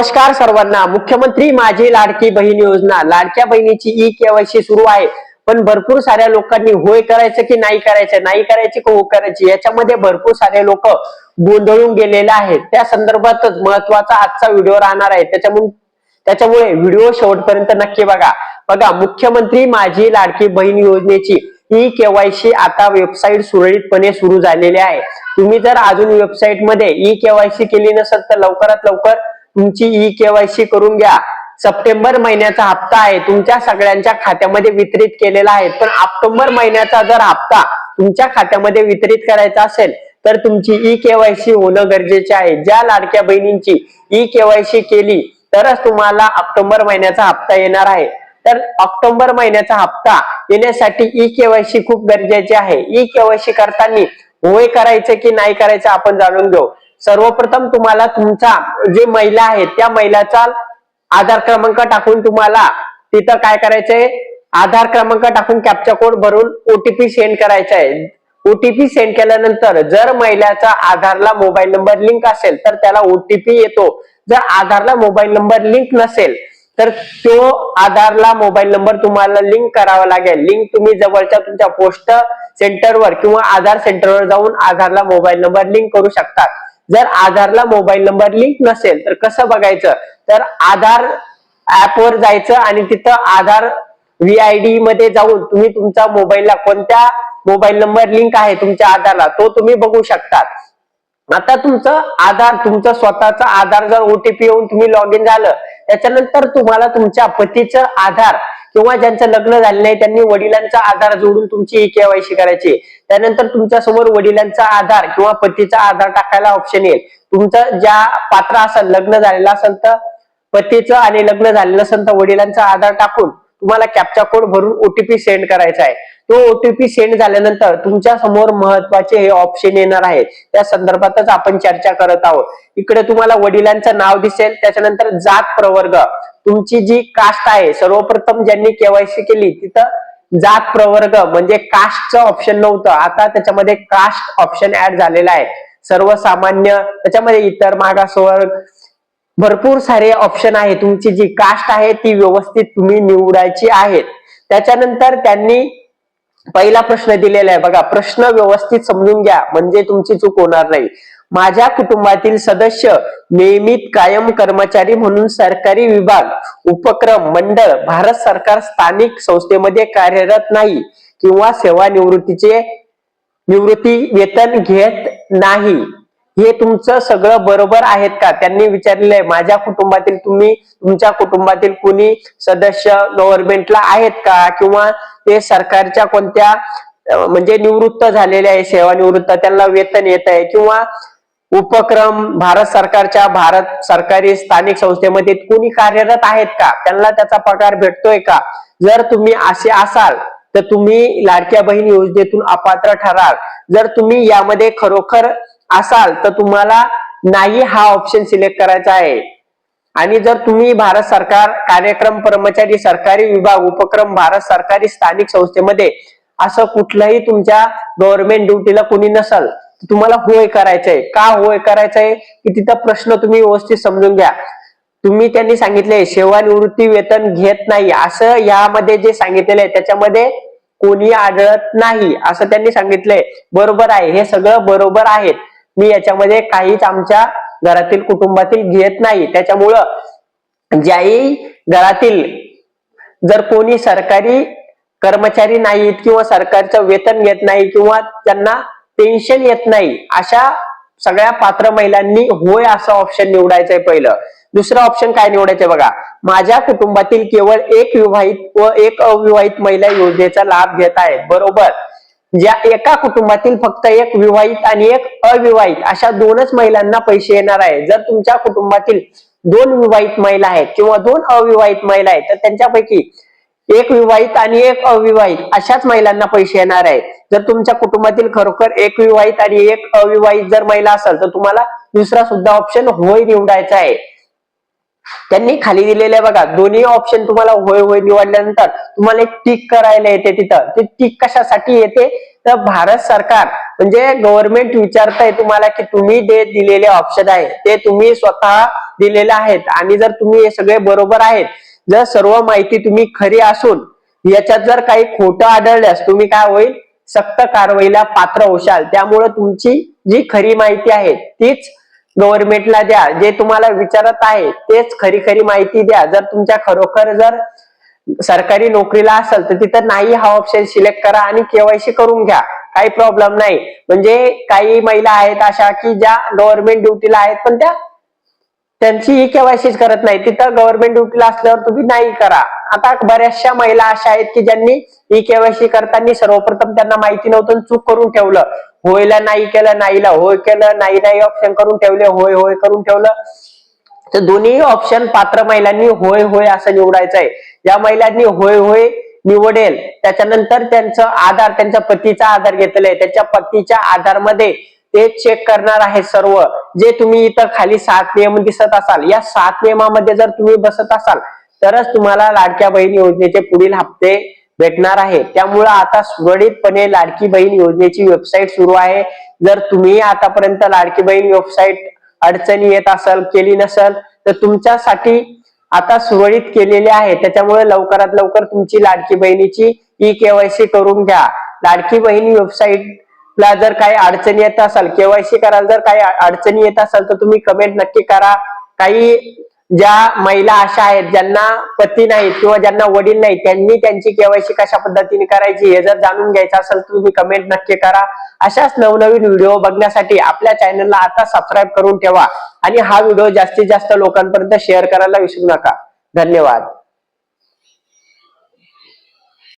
नमस्कार सर्वांना. मुख्यमंत्री माझी लाडकी बहीण योजना. लाडक्या बहिणीची ई केवायसी सुरू आहे. पण भरपूर साऱ्या लोकांनी होय करायचं की नाही करायचं नाही करायची की हो करायची याच्यामध्ये भरपूर सारे लोक गोंधळून गेलेले आहेत. त्या संदर्भातच महत्त्वाचा आजचा व्हिडिओ राहणार आहे. त्याच्यामुळे त्याच्यामुळे व्हिडिओ शेवटपर्यंत नक्की बघा. बघा मुख्यमंत्री माझी लाडकी बहीण योजनेची ई केवायसी आता वेबसाईट सुरळीतपणे सुरू झालेली आहे. तुम्ही जर अजून वेबसाईटमध्ये ई केवायसी केली नसेल तर लवकरात लवकर तुमची ई केवायसी करून घ्या. सप्टेंबर महिन्याचा हप्ता आहे. तुमच्या सगळ्यांच्या खात्यामध्ये वितरित केलेला आहे. पण ऑक्टोबर महिन्याचा जर हप्ता तुमच्या खात्यामध्ये वितरित करायचा असेल तर तुमची ई केवायसी होणं गरजेचे आहे. ज्या लाडक्या बहिणींची ई केवायसी केली तरच तुम्हाला ऑक्टोबर महिन्याचा हप्ता येणार आहे. तर ऑक्टोबर महिन्याचा हप्ता येण्यासाठी ई केवायसी खूप गरजेची आहे. ई केवायसी करताना होय करायचं की नाही करायचं आपण जाणून घेऊ. सर्वप्रथम तुम्हाला तुमचा जे महिला आहे त्या महिलाचा आधार क्रमांक टाकून तुम्हाला तिथं काय करायचंय? आधार क्रमांक टाकून कॅप्चा कोड भरून ओटीपी सेंड करायचा आहे ओटीपी सेंड केल्यानंतर जर महिलाचा आधारला मोबाईल नंबर लिंक असेल तर त्याला ओटीपी येतो. जर आधारला मोबाईल नंबर लिंक नसेल तर तो आधारला मोबाईल नंबर तुम्हाला लिंक करावा लागेल. लिंक तुम्ही जवळच्या तुमच्या पोस्ट सेंटरवर किंवा आधार सेंटरवर जाऊन आधारला मोबाईल नंबर लिंक करू शकतात. जर आधारला मोबाईल नंबर लिंक नसेल तर कसं बघायचं? तर आधार ऍपवर जायचं आणि तिथं आधार व्हीआयडी मध्ये जाऊन तुम्ही तुमचा मोबाईलला कोणत्या मोबाईल नंबर लिंक आहे तुमच्या आधारला तो तुम्ही बघू शकतात. आता तुमचं आधार तुमचं स्वतःचा आधार जर ओटीपी येऊन तुम्ही लॉग इन झालं त्याच्यानंतर तुम्हाला तुमच्या पतीचं आधार किंवा ज्यांचं लग्न झालं नाही त्यांनी वडिलांचा आधार जोडून तुमची केवायसी करायची. त्यानंतर तुमच्यासमोर वडिलांचा आधार किंवा पतीचा आधार टाकायला ऑप्शन येईल. तुमचं ज्या पात्र असेल लग्न झालेलं असेल तर पतीचं आणि लग्न झालेलं असेल तर वडिलांचा आधार टाकून तुम्हाला कॅप्चा कोड भरून ओटीपी सेंड करायचा आहे. तो ओटीपी सेंड झाल्यानंतर तुमच्यासमोर महत्त्वाचे हे ऑप्शन येणार आहे त्या संदर्भातच आपण चर्चा करत आहोत. इकडे तुम्हाला वडिलांचं नाव दिसेल. त्याच्यानंतर जात प्रवर्ग. तुमची जी कास्ट आहे सर्वप्रथम ज्यांनी केवायसी केली तिथं जात प्रवर्ग म्हणजे कास्टचं ऑप्शन नव्हतं. आता त्याच्यामध्ये कास्ट ऑप्शन ऍड झालेला आहे. सर्वसामान्य त्याच्यामध्ये इतर मागासवर्ग भरपूर सारे ऑप्शन आहे तुमची जी कास्ट आहे ती व्यवस्थित तुम्ही निवडायची आहेत. त्याच्यानंतर त्यांनी पहिला प्रश्न दिलेला आहे. बघा प्रश्न व्यवस्थित समजून घ्या. म्हणजे तुमची चूक होणार नाही. माझ्या कुटुंबातील सदस्य नियमित कायम कर्मचारी म्हणून सरकारी विभाग उपक्रम मंडळ भारत सरकार स्थानिक संस्थेमध्ये कार्यरत नाही किंवा सेवानिवृत्तीचे निवृत्ती वेतन घेत नाही. हे तुमचं सगळं बरोबर आहेत का? त्यांनी विचारलेलं आहे. माझ्या कुटुंबातील तुम्ही तुमच्या कुटुंबातील कुणी सदस्य गव्हर्नमेंटला आहेत का? किंवा ते सरकारच्या कोणत्या म्हणजे निवृत्त झालेले आहे सेवानिवृत्त त्यांना वेतन येत आहे किंवा उपक्रम भारत सरकारच्या भारत सरकारी स्थानिक संस्थेमध्ये कुणी कार्यरत आहेत का? त्यांना त्याचा पगार भेटतोय का? जर तुम्ही असे असाल तर तुम्ही लाडक्या बहीण योजनेतून अपात्र ठराल. जर तुम्ही यामध्ये खरोखर असाल तर तुम्हाला नाही हा ऑप्शन सिलेक्ट करायचा आहे. आणि जर तुम्ही भारत सरकार कार्यक्रम कर्मचारी सरकारी विभाग उपक्रम भारत सरकारी स्थानिक संस्थेमध्ये असं कुठलंही तुमच्या गव्हर्नमेंट ड्युटीला कोणी नसल तुम्हाला होय करायचंय. का होय करायचंय? की तिथं प्रश्न तुम्ही व्यवस्थित समजून घ्या. तुम्ही त्यांनी सांगितले सेवानिवृत्ती वेतन घेत नाही. असं यामध्ये जे सांगितलेलं आहे त्याच्यामध्ये कोणी आढळत नाही. असं त्यांनी सांगितलंय. बरोबर आहे. हे सगळं बरोबर आहे मी याच्यामध्ये काहीच आमच्या घरातील कुटुंबातील घेत नाही. त्याच्यामुळं ज्याही घरातील जर कोणी सरकारी कर्मचारी नाहीत किंवा सरकारचं वेतन घेत नाही किंवा त्यांना पेन्शन येत नाही अशा सगळ्या पात्र महिलांनी होय असं ऑप्शन निवडायचंय पहिलं. दुसरं ऑप्शन काय निवडायचंय बघा. माझ्या कुटुंबातील केवळ एक विवाहित व एक अविवाहित महिला योजनेचा लाभ घेत आहेत. बरोबर. ज्या एका कुटुंबातील फक्त एक विवाहित आणि एक अविवाहित अशा दोनच महिलांना पैसे येणार आहे जर तुमच्या कुटुंबातील दोन विवाहित महिला आहेत किंवा दोन अविवाहित महिला आहेत तर त्यांच्यापैकी एक विवाहित आणि एक अविवाहित अशाच महिलांना पैसे येणार आहे जर तुमच्या कुटुंबातील खरोखर एक विवाहित आणि एक अविवाहित जर महिला असेल तर तुम्हाला दुसरा सुद्धा ऑप्शन होय निवडायचा आहे. त्यांनी खाली दिलेले बघा. दोन्ही ऑप्शन तुम्हाला होय होय निवडल्यानंतर तुम्हाला एक टिक करायला येते तिथं. ते टिक कशासाठी येते? तर भारत सरकार म्हणजे गव्हर्नमेंट विचारताय तुम्हाला की तुम्ही जे दिलेले ऑप्शन आहे ते तुम्ही स्वतः दिलेले आहेत. आणि जर तुम्ही हे सगळे बरोबर आहेत जर सर्व माहिती तुम्ही खरी असून याच्यात जर काही खोटं आढळल्यास तुम्ही काय होईल? सक्त कारवाईला पात्र होशाल. त्यामुळे तुमची जी खरी माहिती आहे तीच गव्हर्नमेंटला द्या. जे तुम्हाला विचारत आहे तेच खरी खरी माहिती द्या. जर तुमच्या खरोखर जर सरकारी नोकरीला असेल तर तिथं नाही हा ऑप्शन सिलेक्ट करा आणि केवायसी करून घ्या. काही प्रॉब्लेम नाही. म्हणजे काही महिला आहेत अशा की ज्या गव्हर्नमेंट ड्युटीला आहेत पण त्या त्यांची ई केवायसीच करत नाही. तिथं गव्हर्नमेंट ड्युटीला असल्यावर तुम्ही नाही करा. आता बऱ्याचशा महिला अशा आहेत की ज्यांनी ई केवायसी करताना सर्वप्रथम त्यांना माहिती नव्हतं चूक करून ठेवलं. होयला नाही केलं नाहीला होय केलं नाही नाही ऑप्शन करून ठेवले होय होय करून ठेवलं. तर दोन्ही ऑप्शन पात्र महिलांनी होय होय असं निवडायचं आहे ज्या महिलांनी होय होय निवडेल. त्याच्यानंतर त्यांचं आधार त्यांच्या पतीचा आधार घेतलेला आहे. त्याच्या पतीच्या आधारमध्ये ते चेक करणार आहे सर्व. जे तुम्ही इथं खाली सात नियम दिसत असाल या सात नियमामध्ये जर तुम्ही बसत असाल तरच तुम्हाला लाडक्या बहीण योजनेचे पुढील हप्ते भेटणार आहे. त्यामुळं आता सुरळीतपणे लाडकी बहीण योजनेची वेबसाईट सुरू आहे. जर तुम्ही आतापर्यंत लाडकी बहीण वेबसाईट अडचणी येत असेल केली नसेल तर तुमच्यासाठी आता सुरळीत केलेले आहे. त्याच्यामुळे लवकरात लवकर तुमची लाडकी बहिणीची ई केवायसी करून घ्या. लाडकी बहीण वेबसाईट ला जर काही अडचणी येत असाल केवायसी करायला जर काही अडचणी येत असाल तर तुम्ही कमेंट नक्की करा. काही ज्या महिला अशा आहेत ज्यांना पती नाहीत किंवा ज्यांना वडील नाहीत त्यांनी त्यांची केवायसी कशा पद्धतीने करायची हे जर जाणून घ्यायचं असेल तर तुम्ही कमेंट नक्की करा. अशाच नवनवीन व्हिडिओ बघण्यासाठी आपल्या चॅनलला आता सबस्क्राईब करून ठेवा. आणि हा व्हिडिओ जास्तीत जास्त लोकांपर्यंत शेअर करायला विसरू नका. धन्यवाद.